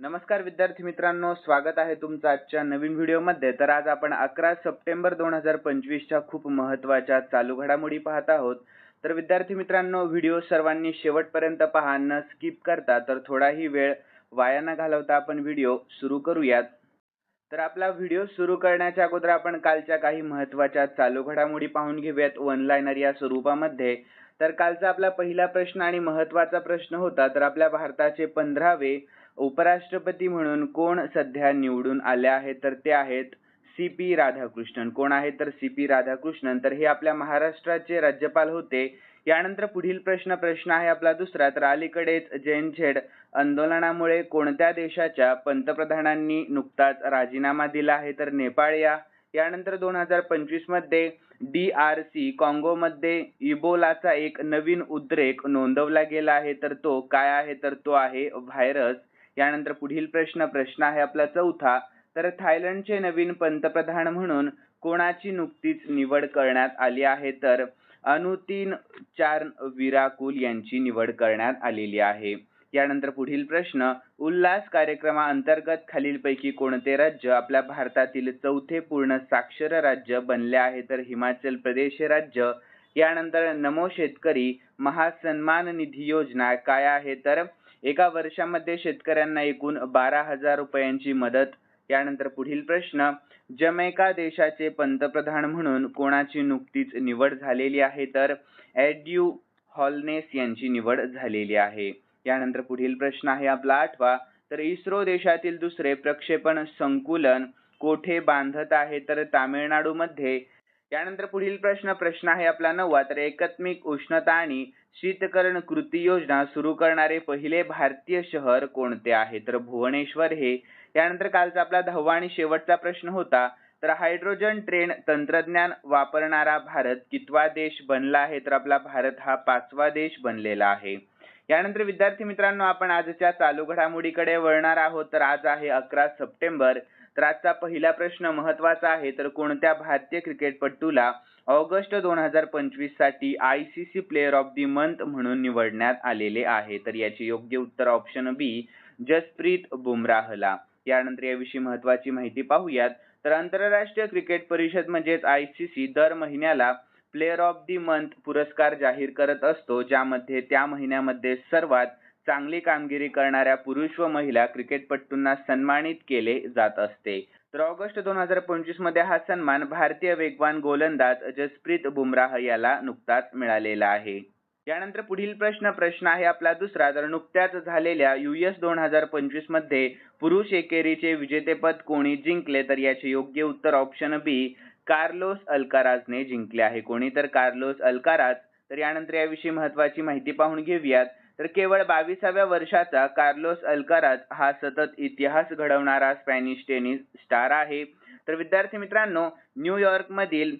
नमस्कार विद्यार्थी मित्रांनो स्वागत आहे तुमचं आजच्या नवीन व्हिडिओमध्ये. तर आज आपण अकरा सप्टेंबर दोन हजार पंचवीसच्या खूप महत्त्वाच्या चालू घडामोडी पाहत आहोत. तर विद्यार्थी मित्रांनो व्हिडिओ सर्वांनी शेवटपर्यंत पहा न स्किप करता तर थोडाही वेळ वाया न घालवता आपण व्हिडिओ सुरू करूयात. तर आपला व्हिडिओ सुरू करण्याच्या अगोदर आपण कालच्या काही महत्त्वाच्या चालू घडामोडी पाहून घेऊयात वन या स्वरूपामध्ये. तर कालचा आपला पहिला प्रश्न आणि महत्त्वाचा प्रश्न होता तर आपल्या भारताचे पंधरावे उपराष्ट्रपती म्हणून कोण सध्या निवडून आले आहेत तर ते आहेत सी पी राधाकृष्णन. कोण आहेत तर सी पी राधाकृष्णन? तर हे आपल्या महाराष्ट्राचे राज्यपाल होते. यानंतर पुढील प्रश्न प्रश्न आहे आपला दुसरा. तर अलीकडेच जैन झेड आंदोलनामुळे कोणत्या देशाच्या पंतप्रधानांनी नुकताच राजीनामा दिला आहे तर नेपाळ या. यानंतर दोन हजार पंचवीसमध्ये डी आर सी काँगोमध्ये इबोलाचा एक नवीन उद्रेक नोंदवला गेला आहे. तर तो काय आहे? तर तो आहे व्हायरस. यानंतर पुढील प्रश्न प्रश्न आहे आपला चौथा. तर थायलंडचे नवीन पंतप्रधान म्हणून कोणाची नुकतीच निवड करण्यात आली आहे? तर अनुतीन चार विराकुल यांची निवड करण्यात आलेली आहे. यानंतर पुढील प्रश्न उल्हास कार्यक्रमाअंतर्गत खालीलपैकी कोणते राज्य आपल्या भारतातील चौथे पूर्ण साक्षर राज्य बनले आहे? तर हिमाचल प्रदेश हे राज्य. यानंतर नमो शेतकरी महासन्मान निधी योजना काय आहे? तर एका वर्षामध्ये शेतकऱ्यांना एकूण बारा हजार रुपयांची मदत. यानंतर पुढील प्रश्न जमैका देशाचे पंतप्रधान म्हणून कोणाची नुकतीच निवड झालेली आहे? तर एड्यू हॉलनेस यांची निवड झालेली आहे. यानंतर पुढील प्रश्न आहे आपला आठवा. तर इस्रो देशातील दुसरे प्रक्षेपण संकुलन कोठे बांधत आहे? तर तामिळनाडूमध्ये यानंतर पुढील प्रश्न प्रश्न आहे आपला नववा. तर एकात्मिक उष्णता आणि शीतकरण कृती योजना सुरू करणारे पहिले भारतीय शहर कोणते आहे? तर भुवनेश्वर हे. यानंतर कालचा आपला दहावा आणि शेवटचा प्रश्न होता. तर हायड्रोजन ट्रेन तंत्रज्ञान वापरणारा भारत कितवा देश बनला आहे? तर आपला भारत हा पाचवा देश बनलेला आहे. यानंतर विद्यार्थी मित्रांनो आपण आजच्या चालू घडामोडीकडे वळणार आहोत. तर आज आहे अकरा सप्टेंबर. तर आजचा पहिला प्रश्न महत्त्वाचा आहे. तर कोणत्या भारतीय क्रिकेटपटूला ऑगस्ट दोन हजार पंचवीससाठी I C C player of the month म्हणून निवडण्यात आलेले आहे? तर याचे योग्य उत्तर ऑप्शन बी जसप्रीत बुमराहला. यानंतर याविषयी महत्वाची माहिती पाहूयात. तर आंतरराष्ट्रीय क्रिकेट परिषद म्हणजेच आय सी सी दर महिन्याला प्लेअर ऑफ दी मंथ पुरस्कार जाहीर करत असतो ज्यामध्ये त्या महिन्यामध्ये सर्वात चांगली कामगिरी करणाऱ्या पुरुष व महिला क्रिकेटपटूंना सन्मानित केले जात असते. तर ऑगस्ट दोन हजार पंचवीसमध्ये हा सन्मान भारतीय वेगवान गोलंदाज जसप्रीत बुमराह याला नुकताच मिळालेला आहे. यानंतर पुढील प्रश्न प्रश्न आहे आपला दुसरा. तर नुकत्याच झालेल्या युएस दोन हजार पंचवीसमध्ये पुरुष एकेरीचे विजेतेपद कोणी जिंकले तर याचे योग्य उत्तर ऑप्शन बी कार्लोस अल्काराजने जिंकले आहे. कोणी तर कार्लोस अल्काराज. तर यानंतर याविषयी महत्वाची माहिती पाहून घेऊयात. तर केवळ बावीसाव्या वर्षाचा कार्लोस अल्काराज हा सतत इतिहास घडवणारा स्पॅनिश टेनिस स्टार आहे. तर विद्यार्थी मित्रांनो न्यूयॉर्क मधील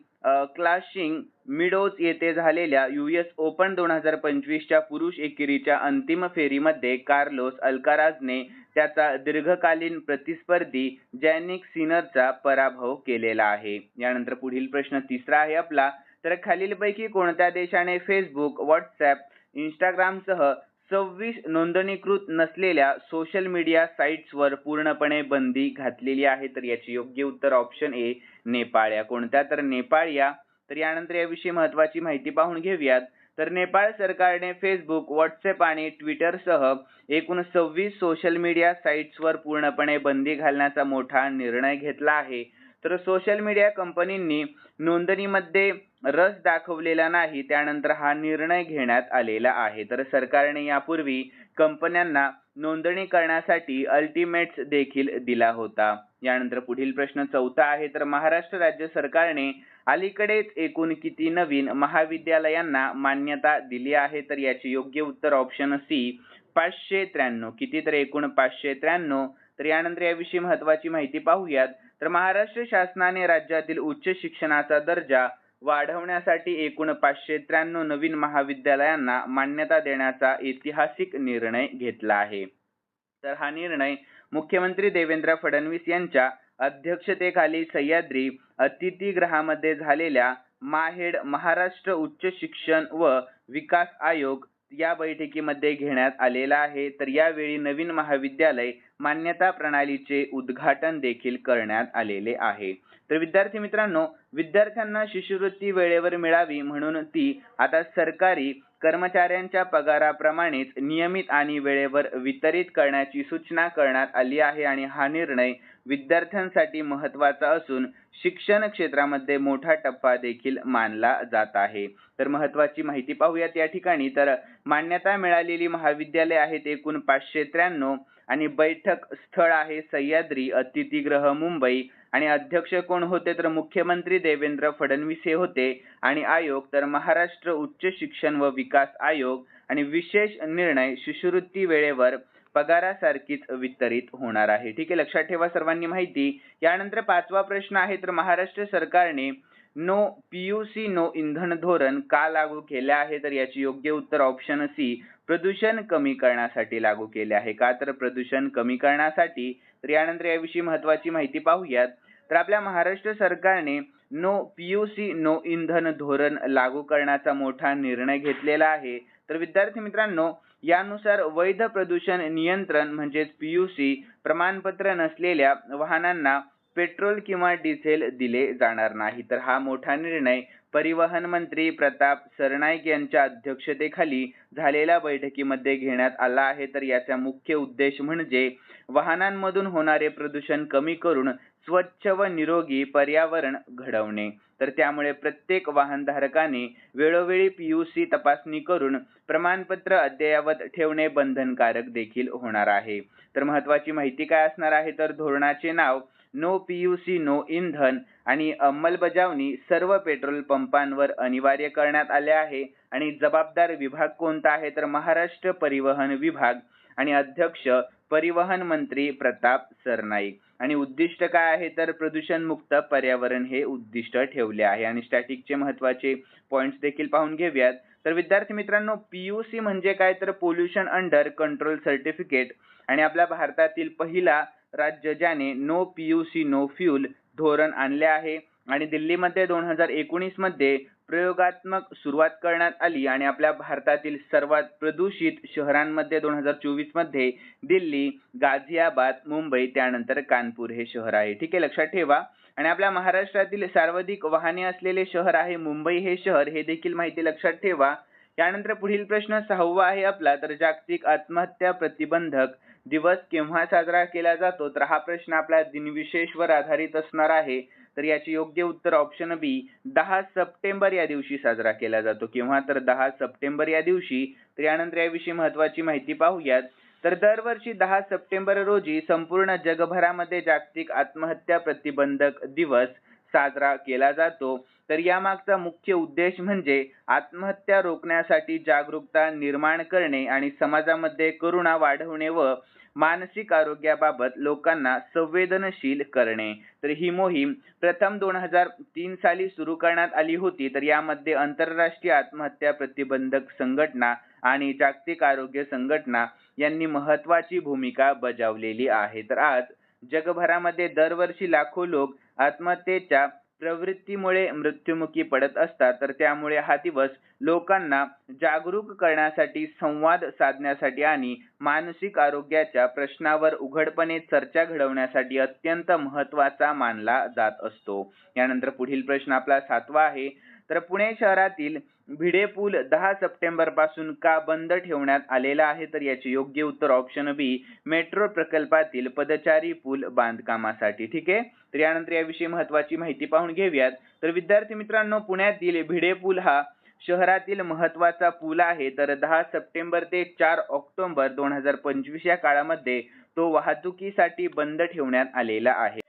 क्लाशिंग मिडोज येथे झालेल्या युएस ओपन दोन हजार पंचवीसच्या पुरुष एकेरीच्या अंतिम फेरीमध्ये कार्लोस अल्काराजने त्याचा दीर्घकालीन प्रतिस्पर्धी जॅनिक सिनरचा पराभव केलेला आहे. यानंतर पुढील प्रश्न तिसरा आहे आपला. तर खालीलपैकी कोणत्या देशाने फेसबुक व्हॉट्सॲप इंस्टाग्रामसह सव्वीस नोंदणीकृत नसलेल्या सोशल मीडिया साईट्सवर पूर्णपणे बंदी घातलेली आहे तर याचे योग्य उत्तर ऑप्शन ए नेपाळ. या कोणत्या? तर नेपाळ या. तर यानंतर याविषयी महत्वाची माहिती पाहून घेऊयात. तर नेपाळ सरकारने फेसबुक व्हॉट्सअप आणि ट्विटरसह एकूण सव्वीस सोशल मीडिया साईट्सवर पूर्णपणे बंदी घालण्याचा मोठा निर्णय घेतला आहे. तर सोशल मीडिया कंपनींनी नोंदणीमध्ये रस दाखवलेला नाही त्यानंतर हा निर्णय घेण्यात आलेला आहे. तर सरकारने यापूर्वी कंपन्यांना नोंदणी करण्यासाठी अल्टिमेट्स देखील दिला होता. यानंतर पुढील प्रश्न चौथा आहे तर महाराष्ट्र राज्य सरकारने अलीकडेच एकूण किती नवीन महाविद्यालयांना मान्यता दिली आहे? तर याचे योग्य उत्तर ऑप्शन सी पाचशे त्र्याण्णव. किती तर एकूण पाचशे त्र्याण्णव? तर यानंतर याविषयी महत्वाची माहिती पाहूयात. तर महाराष्ट्र शासनाने राज्यातील उच्च शिक्षणाचा दर्जा वाढवण्यासाठी एकूण पाचशे त्र्याण्णव नवीन महाविद्यालयांना मान्यता देण्याचा ऐतिहासिक निर्णय घेतला आहे. तर हा निर्णय मुख्यमंत्री देवेंद्र फडणवीस यांच्या अध्यक्षतेखाली सह्याद्री अतिथीगृहामध्ये झालेल्या माहेड महाराष्ट्र उच्च शिक्षण व विकास आयोग या बैठकीमध्ये घेण्यात आलेला आहे. तर यावेळी नवीन महाविद्यालय मान्यता प्रणालीचे उद्घाटन देखील करण्यात आलेले आहे. तर विद्यार्थी मित्रांनो विद्यार्थ्यांना शिष्यवृत्ती वेळेवर मिळावी म्हणून ती आता सरकारी कर्मचाऱ्यांच्या पगाराप्रमाणेच नियमित आणि वेळेवर वितरित करण्याची सूचना करण्यात आली आहे आणि हा निर्णय विद्यार्थ्यांसाठी महत्त्वाचा असून शिक्षण क्षेत्रामध्ये मोठा टप्पा देखील मानला जात आहे. तर महत्त्वाची माहिती पाहूयात या ठिकाणी. तर मान्यता मिळालेली महाविद्यालय आहेत एकूण पाचशे त्र्याण्णव. आणि बैठक स्थळ आहे सह्याद्री अतिथीगृह मुंबई. आणि अध्यक्ष कोण होते तर मुख्यमंत्री देवेंद्र फडणवीस हे होते. आणि आयोग तर महाराष्ट्र उच्च शिक्षण व विकास आयोग. आणि विशेष निर्णय शिष्यवृत्ती वेळेवर पगारासारखीच वितरित होणार आहे. ठीक आहे लक्षात ठेवा सर्वांनी माहिती. यानंतर पाचवा प्रश्न आहे तर महाराष्ट्र सरकारने नो पीयूसी नो इंधन धोरण का लागू केले आहे? तर याची योग्य उत्तर ऑप्शन सी प्रदूषण कमी करण्यासाठी लागू केले आहे. का तर प्रदूषण कमी करण्यासाठी तर यानंतर याविषयी महत्वाची माहिती पाहूयात. तर आपल्या महाराष्ट्र सरकारने no P U C no इंधन धोरण लागू करण्याचा मोठा निर्णय घेतलेला आहे. तर विद्यार्थी मित्रांनो यानुसार वैध प्रदूषण नियंत्रण म्हणजेच पी यू सी प्रमाणपत्र नसलेल्या वाहनांना पेट्रोल किंवा डिझेल दिले जाणार नाही. तर हा मोठा निर्णय परिवहन मंत्री प्रताप सरनाईक यांच्या अध्यक्षतेखाली झालेल्या बैठकीमध्ये घेण्यात आला आहे. तर याचा मुख्य उद्देश म्हणजे वाहनांमधून होणारे प्रदूषण कमी करून स्वच्छ व निरोगी पर्यावरण घडवणे. तर त्यामुळे प्रत्येक वाहनधारकाने वेळोवेळी पी यू सी तपासणी करून प्रमाणपत्र अद्ययावत ठेवणे बंधनकारक देखील होणार आहे. तर महत्वाची माहिती काय असणार आहे? तर धोरणाचे नाव no P U C no इंधन आणि अंमलबजावणी सर्व पेट्रोल पंपांवर अनिवार्य करण्यात आले आहे. आणि जबाबदार विभाग कोणता आहे? तर महाराष्ट्र परिवहन विभाग. आणि अध्यक्ष परिवहन मंत्री प्रताप सरनाईक. आणि उद्दिष्ट काय आहे? तर प्रदूषण मुक्त पर्यावरण हे उद्दिष्ट ठेवले आहे. आणि स्टॅटिकचे महत्त्वाचे पॉइंट्स देखील पाहून घेऊयात. तर विद्यार्थी मित्रांनो पीयूसी म्हणजे काय? तर पोल्युशन अंडर कंट्रोल सर्टिफिकेट आणि आपल्या भारतातील पहिला राज्य ज्याने नो पीयूसी नो फ्यूल धोरण आणले आहे. आणि दिल्लीमध्ये दोन हजार एकोणीसमध्ये प्रयोगात्मक सुरुवात करण्यात आली आणि आपल्या भारतातील सर्वात प्रदूषित शहरांमध्ये दोन हजार चोवीसमध्ये दिल्ली गाझियाबाद मुंबई त्यानंतर कानपूर हे शहर आहे. ठीक आहे लक्षात ठेवा. आणि आपल्या महाराष्ट्रातील सर्वाधिक वाहने असलेले शहर आहे मुंबई हे शहर हे देखील माहिती लक्षात ठेवा. यानंतर पुढील प्रश्न सहावा आहे आपला तर जागतिक आत्महत्या प्रतिबंधक दिवस केव्हा साजरा केला जातो तर हा प्रश्न आपल्या दिनविशेषवर आधारित असणार आहे. तर याचे योग्य उत्तर ऑप्शन बी दहा सप्टेंबर या दिवशी साजरा केला जातो. केव्हा? तर दहा सप्टेंबर या दिवशी. तर यानंतर याविषयी महत्वाची माहिती पाहूयात. तर दरवर्षी दहा सप्टेंबर रोजी संपूर्ण जगभरामध्ये जागतिक आत्महत्या प्रतिबंधक दिवस साजरा केला जातो. तर यामागचा मुख्य उद्देश म्हणजे आत्महत्या रोखण्यासाठी जागरूकता निर्माण करणे आणि समाजामध्ये करुणा वाढवणे व मानसिक आरोग्याबाबत लोकांना संवेदनशील करणे. तर ही मोहीम प्रथम दोन हजार तीन साली सुरू करण्यात आली होती. तर यामध्ये आंतरराष्ट्रीय आत्महत्या प्रतिबंधक संघटना आणि जागतिक आरोग्य संघटना यांनी महत्वाची भूमिका बजावलेली आहे. तर आज जगभरामध्ये दरवर्षी लाखो लोक आत्महत्येच्या प्रवृत्तीमुळे मृत्युमुखी पडत असतात. तर त्यामुळे हा दिवस लोकांना जागरूक करण्यासाठी संवाद साधण्यासाठी आणि मानसिक आरोग्याच्या प्रश्नावर उघडपणे चर्चा घडवण्यासाठी अत्यंत महत्त्वाचा मानला जात असतो. यानंतर पुढील प्रश्न आपला सातवा आहे. तर पुणे शहरातील भिडे पूल दहा सप्टेंबरपासून का बंद ठेवण्यात आलेला आहे? तर याचे योग्य उत्तर ऑप्शन बी मेट्रो प्रकल्पातील पदचारी पूल बांधकामासाठी. ठीक आहे? तर यानंतर याविषयी महत्वाची माहिती पाहून घेऊयात. तर विद्यार्थी मित्रांनो पुण्यातील भिडे पूल हा शहरातील महत्त्वाचा पूल आहे. तर दहा सप्टेंबर ते चार ऑक्टोबर दोन हजार पंचवीस या काळामध्ये तो वाहतुकीसाठी बंद ठेवण्यात आलेला आहे.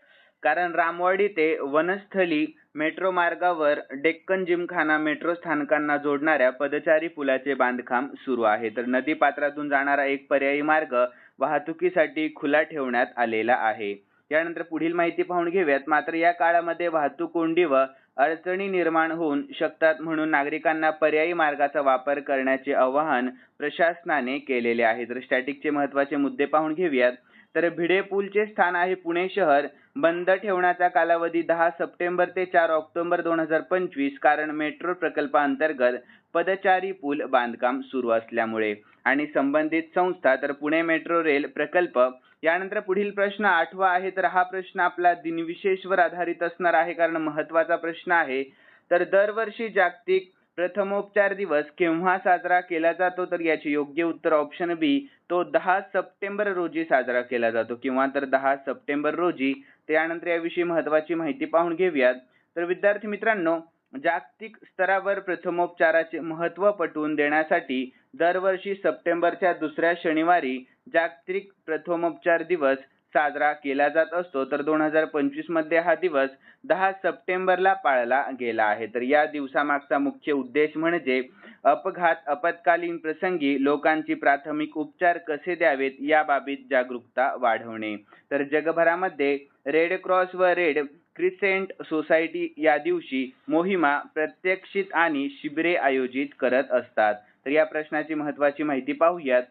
कारण रामवाडी ते वनस्थली मेट्रो मार्गावर डेक्कन जिमखाना मेट्रो स्थानकांना जोडणाऱ्या पदचारी पुलाचे बांधकाम सुरू आहे. तर नदी पात्रातून जाणारा एक पर्यायी मार्ग वाहतुकीसाठी खुला ठेवण्यात आलेला आहे. यानंतर पुढील माहिती पाहून घेऊयात. मात्र या काळामध्ये वाहतूक कोंडी व अडचणी निर्माण होऊन शकतात म्हणून नागरिकांना पर्यायी मार्गाचा वापर करण्याचे आवाहन प्रशासनाने केलेले आहे. तर स्टॅटिकचे महत्त्वाचे मुद्दे पाहून घेऊयात. तर भिडे पूलचे स्थान आहे पुणे शहर. बंद ठेवण्याचा कालावधी दहा सप्टेंबर ते चार ऑक्टोबर दोन हजार पंचवीस कारण मेट्रो प्रकल्पांतर्गत पदचारी पूल बांधकाम सुरू असल्यामुळे. आणि संबंधित संस्था तर पुणे मेट्रो रेल प्रकल्प. यानंतर पुढील प्रश्न आठवा आहे तर हा प्रश्न आपला दिनविशेषवर आधारित असणार आहे कारण महत्त्वाचा प्रश्न आहे. तर दरवर्षी जागतिक प्रथमोपचार दिवस केव्हा साजरा केला जातो तर याचे योग्य उत्तर ऑप्शन बी तो दहा सप्टेंबर रोजी साजरा केला जातो. किंवा तर दहा सप्टेंबर रोजी. त्यानंतर याविषयी महत्वाची माहिती पाहून घेऊयात. तर विद्यार्थी मित्रांनो जागतिक स्तरावर प्रथमोपचाराचे महत्त्व पटवून देण्यासाठी दरवर्षी सप्टेंबरच्या दुसऱ्या शनिवारी जागतिक प्रथमोपचार दिवस साजरा केला जात असतो तर दोन हजार पंचवीसमध्ये हा दिवस दहा सप्टेंबरला पाळला गेला आहे. तर या दिवसामागचा मुख्य उद्देश म्हणजे अपघात आपत्कालीन प्रसंगी लोकांची प्राथमिक उपचार कसे द्यावेत या बाबीत जागरूकता वाढवणे. तर जगभरामध्ये रेड क्रॉस व रेड क्रिसेंट सोसायटी या दिवशी मोहिमा प्रत्यक्षित आणि शिबिरे आयोजित करत असतात. तर या प्रश्नाची महत्वाची माहिती पाहूयात.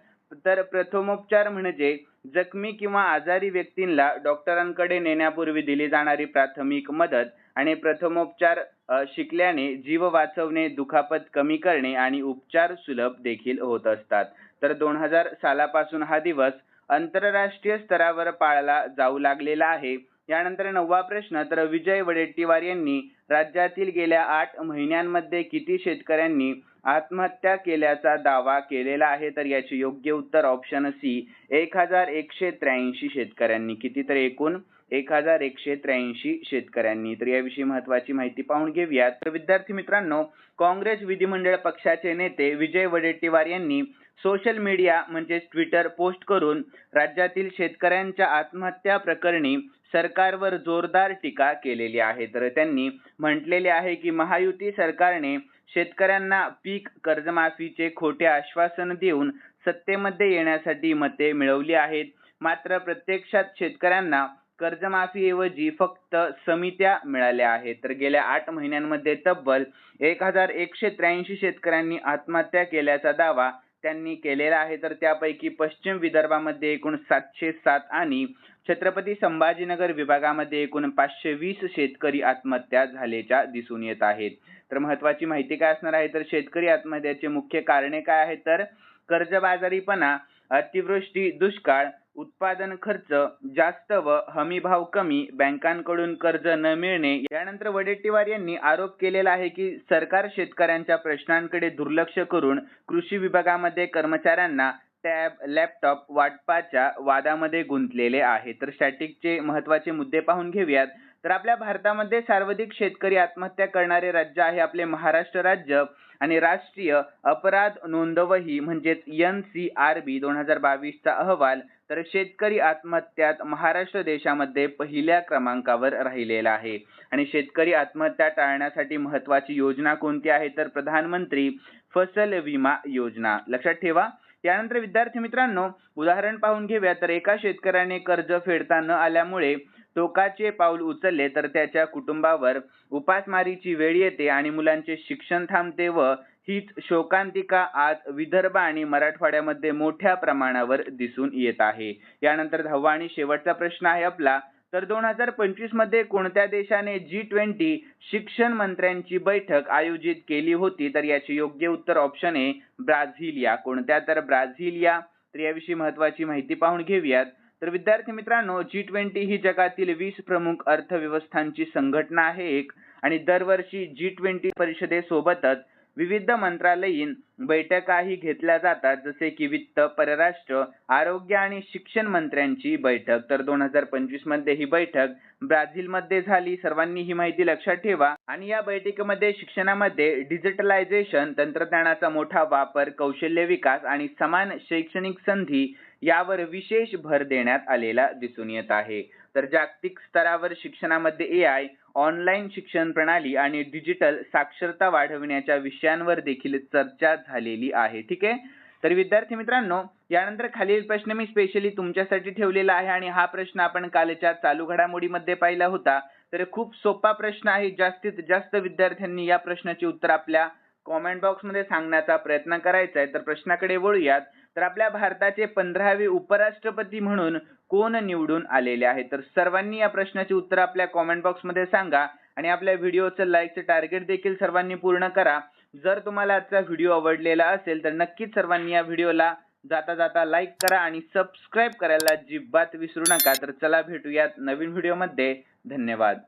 तर प्रथमोपचार म्हणजे जखमी किंवा आजारी व्यक्तींना डॉक्टरांकडे नेण्यापूर्वी दिली जाणारी प्राथमिक मदत आणि प्रथमोपचार शिकल्याने जीव वाचवणे दुखापत कमी करणे आणि उपचार सुलभ देखील होत असतात. तर दोन हजार सालापासून हा दिवस आंतरराष्ट्रीय स्तरावर पाळला जाऊ लागलेला आहे. यानंतर नववा प्रश्न तर विजय वडेट्टीवार यांनी राज्यातील गेल्या आठ महिन्यांमध्ये किती शेतकऱ्यांनी आत्महत्या केल्याचा दावा केलेला आहे तर याचे योग्य उत्तर ऑप्शन सी एक हजार एकशे त्र्याऐंशी शेतकऱ्यांनी. किती तर एकूण एक हजार एकशे त्र्याऐंशी शेतकऱ्यांनी. तर याविषयी महत्वाची माहिती पाहून घेऊयात. तर विद्यार्थी मित्रांनो काँग्रेस विधिमंडळ पक्षाचे नेते विजय वडेट्टीवार यांनी सोशल मीडिया म्हणजेच ट्विटर पोस्ट करून राज्यातील शेतकऱ्यांच्या आत्महत्या प्रकरणी सरकारवर जोरदार टीका केलेली आहे. तर त्यांनी म्हटलेले आहे की महायुती सरकारने शेतकऱ्यांना पीक कर्जमाफीचे खोटे आश्वासन देऊन सत्तेमध्ये येण्यासाठी मते मिळवली आहेत. मात्र प्रत्यक्षात शेतकऱ्यांना कर्जमाफीऐवजी फक्त समित्या मिळाल्या आहेत. तर गेल्या आठ महिन्यांमध्ये तब्बल एक हजार एकशे त्र्याऐंशी शेतकऱ्यांनी आत्महत्या केल्याचा दावा त्यांनी केलेला आहे. तर त्यापैकी पश्चिम विदर्भामध्ये एकूण सातशे सात आणि छत्रपती संभाजीनगर विभागामध्ये एकूण पाचशे वीस शेतकरी आत्महत्या झाल्याच्या दिसून येत आहेत. तर महत्वाची माहिती काय असणार आहे? तर शेतकरी आत्महत्याचे मुख्य कारणे काय आहेत? तर कर्जबाजारीपणा अतिवृष्टी दुष्काळ उत्पादन खर्च जास्त व हमी भाव कमी बँकांकडून कर्ज न मिळणे यानंतर वडेट्टीवार यांनी आरोप केलेला आहे की सरकार शेतकऱ्यांच्या प्रश्नांकडे दुर्लक्ष करून कृषी विभागामध्ये कर्मचाऱ्यांना टॅब लॅपटॉप वाटपाच्या वादामध्ये गुंतलेले आहे. तर स्टॅटिकचे महत्त्वाचे मुद्दे पाहून घेऊयात. तर आपल्या भारतामध्ये सर्वाधिक शेतकरी आत्महत्या करणारे राज्य आहे आपले महाराष्ट्र राज्य आणि राष्ट्रीय अपराध नोंदवही म्हणजेच एन सी आर बी दोन हजार बावीसचा अहवाल तर शेतकरी आत्महत्यात महाराष्ट्र देशामध्ये पहिल्या क्रमांकावर राहिलेला आहे. आणि शेतकरी आत्महत्या टाळण्यासाठी महत्वाची योजना कोणती आहे? तर प्रधानमंत्री फसल विमा योजना. लक्षात ठेवा. त्यानंतर विद्यार्थी मित्रांनो उदाहरण पाहून घेऊया. तर एका शेतकऱ्याने कर्ज फेडता न आल्यामुळे टोकाचे पाऊल उचलले तर त्याच्या कुटुंबावर उपासमारीची वेळ येते आणि मुलांचे शिक्षण थांबते व हीच शोकांतिका आज विदर्भ आणि मराठवाड्यामध्ये मोठ्या प्रमाणावर दिसून येत आहे. यानंतर दहावा आणि शेवटचा प्रश्न आहे आपला. तर दोन हजार पंचवीसमध्ये कोणत्या देशाने जी ट्वेंटी शिक्षण मंत्र्यांची बैठक आयोजित केली होती? तर याचे योग्य उत्तर ऑप्शन आहे ब्राझिलिया. कोणत्या? तर ब्राझिलिया. तर याविषयी महत्वाची माहिती पाहून घेऊयात. तर विद्यार्थी मित्रांनो जी ट्वेंटी ही जगातील वीस प्रमुख अर्थव्यवस्थांची संघटना आहे एक. आणि दरवर्षी जी ट्वेंटी परिषदेसोबतच विविध मंत्रालयीन बैठकाही घेतल्या जातात जसे की वित्त परराष्ट्र आरोग्य आणि शिक्षण मंत्र्यांची बैठक. तर दोन हजार पंचवीसमध्ये ही बैठक ब्राझील मध्ये झाली. सर्वांनी ही माहिती लक्षात ठेवा. आणि या बैठकीमध्ये शिक्षणामध्ये डिजिटलायझेशन तंत्रज्ञानाचा मोठा वापर कौशल्य विकास आणि समान शैक्षणिक संधी यावर विशेष भर देण्यात आलेला दिसून येत आहे. तर जागतिक स्तरावर शिक्षणामध्ये ए आय ऑनलाईन शिक्षण प्रणाली आणि डिजिटल साक्षरता वाढविण्याच्या विषयांवर देखील चर्चा झालेली आहे. ठीक आहे? तर विद्यार्थी मित्रांनो यानंतर खालील प्रश्न मी स्पेशली तुमच्यासाठी ठेवलेला आहे आणि हा प्रश्न आपण कालच्या चालू घडामोडीमध्ये पाहिला होता. तर खूप सोपा प्रश्न आहे. जास्तीत जास्त विद्यार्थ्यांनी या प्रश्नाचे उत्तर आपल्या कॉमेंट बॉक्समध्ये सांगण्याचा प्रयत्न करायचा आहे. तर प्रश्नाकडे वळूयात. तर आपल्या भारताचे पंधरावे उपराष्ट्रपती म्हणून कोण निवडून आलेले आहे तर सर्वांनी या प्रश्नाचे उत्तर आपल्या कॉमेंट बॉक्समध्ये सांगा आणि आपल्या व्हिडिओचं लाईकचं टार्गेट देखील सर्वांनी पूर्ण करा. जर तुम्हाला आजचा व्हिडिओ आवडलेला असेल तर नक्कीच सर्वांनी या व्हिडिओला जाता जाता लाईक करा आणि सबस्क्राईब करायला अजिबात विसरू नका. तर चला भेटूयात नवीन व्हिडिओमध्ये धन्यवाद.